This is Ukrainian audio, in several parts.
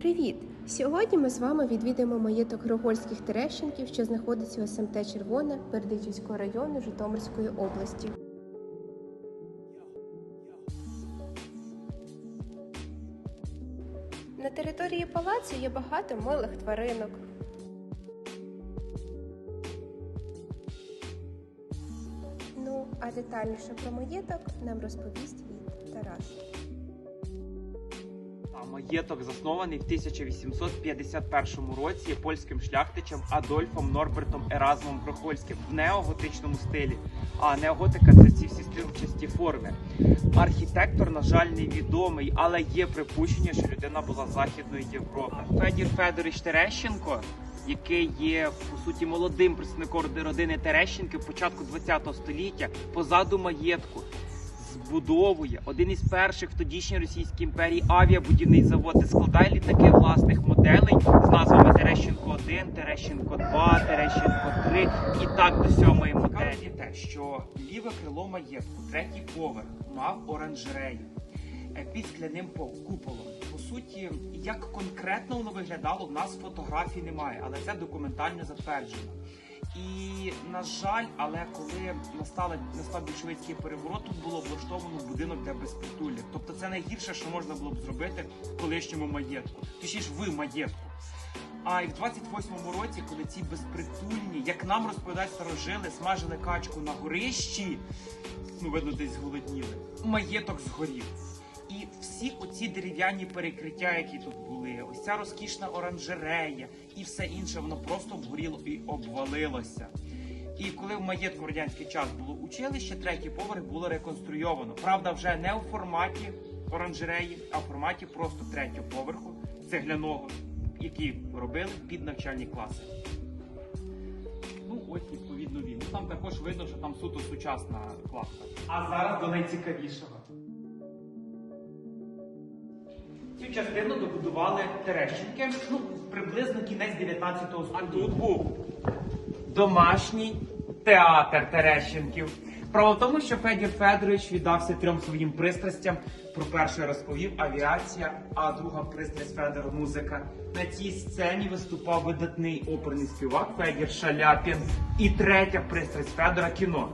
Привіт! Сьогодні ми з вами відвідаємо маєток Григольських Терещенків, що знаходиться у СМТ Червоне Бердичівського району Житомирської області. На території палацу є багато милих тваринок. Ну, а детальніше про маєток нам розповість від Тарас. Маєток заснований в 1851 році польським шляхтичем Адольфом Норбертом Еразмом Прохольським в неоготичному стилі. А неоготика це ці всі стрілчасті форми. Архітектор, на жаль, невідомий, але є припущення, що людина була з Західної Європи. Федір Федорович Терещенко, який є по суті молодим представником родини Терещенків початку ХХ століття, позаду маєтку збудовує один із перших в тодішній Російській імперії авіабудівний завод, де складає літаки власних моделей з назвами Терещенко 1, Терещенко 2, Терещенко 3 і так до сьомої моделі. Те, що ліве крило маєтку, третій поверх, мав оранжерею е, під скляним по- куполом. По суті, як конкретно воно виглядало, в нас фотографій немає, але це документально затверджено. І на жаль, але коли настала настав більшовицький переворот, тут було облаштовано будинок для безпритулля. Тобто це найгірше, що можна було б зробити колишньому маєтку. Точніше, в маєтку. А і в 28-му році, коли ці безпритульні, як нам розповідають старожили, смажили качку на горищі, ну видно, десь зголодніли, маєток згорів. І всі оці дерев'яні перекриття, які тут були, ось ця розкішна оранжерея і все інше, воно просто обгоріло і обвалилося. І коли в маєтку в радянський час було училище, третій поверх було реконструйовано. Правда, вже не у форматі оранжереї, а в форматі просто третього поверху цегляного, який робили під навчальні класи. Ну, ось відповідно він. Ну, Там також видно, що там суто сучасна кладка. А зараз до найцікавішого. Цю частину добудували Терещенки, ну, приблизно кінець 19 століття. А тут був домашній театр Терещенків. Справа в тому, що Федір Федорович віддався трьом своїм пристрастям. Про перше розповів авіація, а друга пристрасть Федора музика. На цій сцені виступав видатний оперний співак Федір Шаляпін. І третя пристрасть Федора кіно.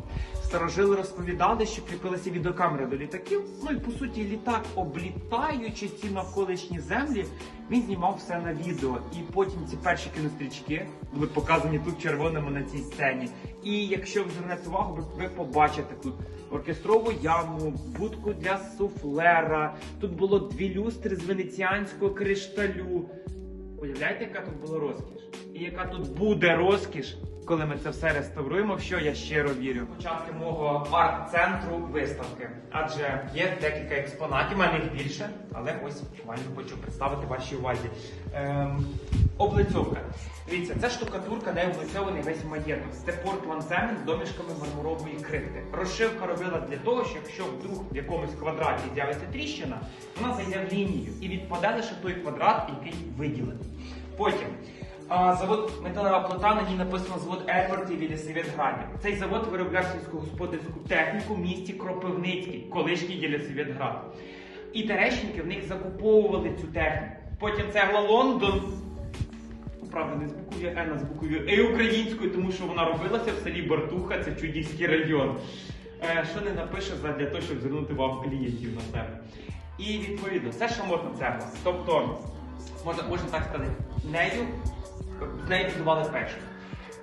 Старожили розповідали, що кріпилися відеокамери до літаків. Ну і по суті, літак, облітаючи ці навколишні землі, він знімав все на відео. І потім ці перші кінострічки були показані тут червоними на цій сцені. І якщо ви звернете увагу, ви, побачите тут оркестрову яму, будку для суфлера. Тут було дві люстри з венеціанського кришталю. Уявляєте, яка тут була розкіш? І яка тут буде розкіш, коли ми це все реставруємо, в що я щиро вірю. Початки мого арт-центру виставки. Адже є декілька експонатів, у мене їх більше, але ось вам хочу представити вашій увазі. Ем, облицьовка. Дивіться, це штукатурка, де облицьований весь маєток. Це портланд з домішками мармурової крихти. Розшивка робила для того, що якщо вдруг в якомусь квадраті з'явиться тріщина, вона зайде в лінію і відпаде лише той квадрат, який виділений. Потім завод металева плита, на ній написано завод Едвард і Єлісаветграді. Цей завод виробляв сільськогосподарську техніку в місті Кропивницький, колишній Єлісаветград. І Терещенки в них закуповували цю техніку. Потім цегла Лондон. Правда, не з буквою Е, а з буквою Е українською, тому що вона робилася в селі Бартуха, це Чудівський район. Е, що не напише для того, щоб звернути увагу клієнтів на себе. І відповідно, це шамотна цегла. Тобто, можна, можна так сказати, нею з нею будували печі.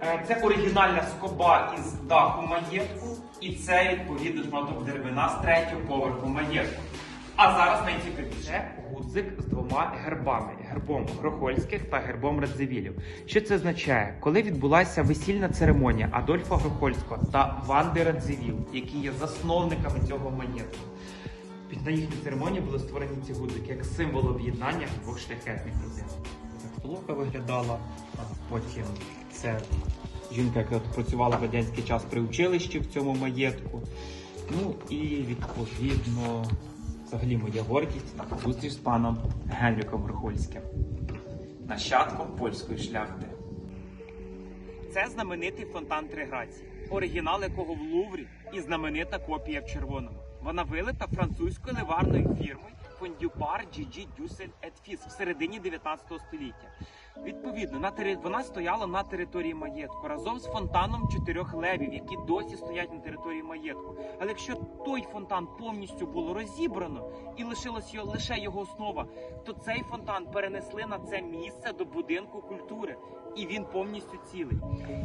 Е, Це оригінальна скоба із даху маєтку, і це відповідно шматок деревина з третього поверху маєтку. А зараз найцікавіше гудзик з двома гербами: гербом Грохольських та гербом Радзивілів. Що це означає? Коли відбулася весільна церемонія Адольфа Грохольського та Ванди Радзивіл, які є засновниками цього маєтку. Під на їхній церемонії були створені ці гудзики як символ об'єднання двох шляхетних родин. Так виглядала, потім це жінка, яка працювала в радянський час при училищі в цьому маєтку. Ну і відповідно, взагалі моя гордість зустріч з паном Генріком Верхольським, нащадком польської шляхти. Це знаменитий фонтан Триграції, оригінал якого в Луврі і знаменита копія в червоному. Вона вилита французькою ливарною фірмою Фондюпар Джіджі Дюсель Етфіс в середині 19 століття. Відповідно, на тери... вона стояла на території маєтку разом з фонтаном чотирьох левів, які досі стоять на території маєтку. Але якщо той фонтан повністю було розібрано і лишилась його лише його основа, то цей фонтан перенесли на це місце до будинку культури, і він повністю цілий.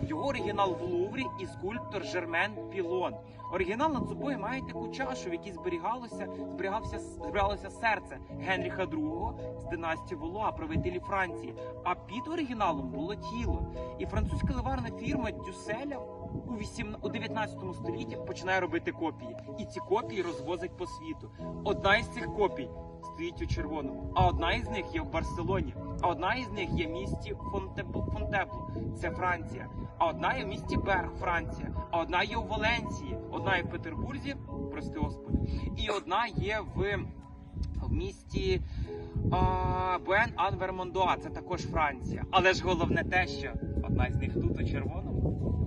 Його оригінал в Луврі і скульптор Жермен Пілон. Оригінал над собою має таку чашу, в якій зберігалося, зберігався, зберігалося серце Генріха II з династії Волуа, правителі Франції. А під оригіналом було тіло. І французька ливарна фірма Дюселя у 8, 19 столітті починає робити копії. І ці копії розвозить по світу. Одна із цих копій стоїть у червоному, а одна із них є в Барселоні, а одна із них є в місті Фонтебло, Фонтебло це Франція. А одна є в місті Берг, Франція, а одна є у Валенції, одна є в Петербурзі, прости Господи, і одна є в, в місті Буен Анвермондоа, це також Франція. Але ж головне те, що одна з них тут у червоному.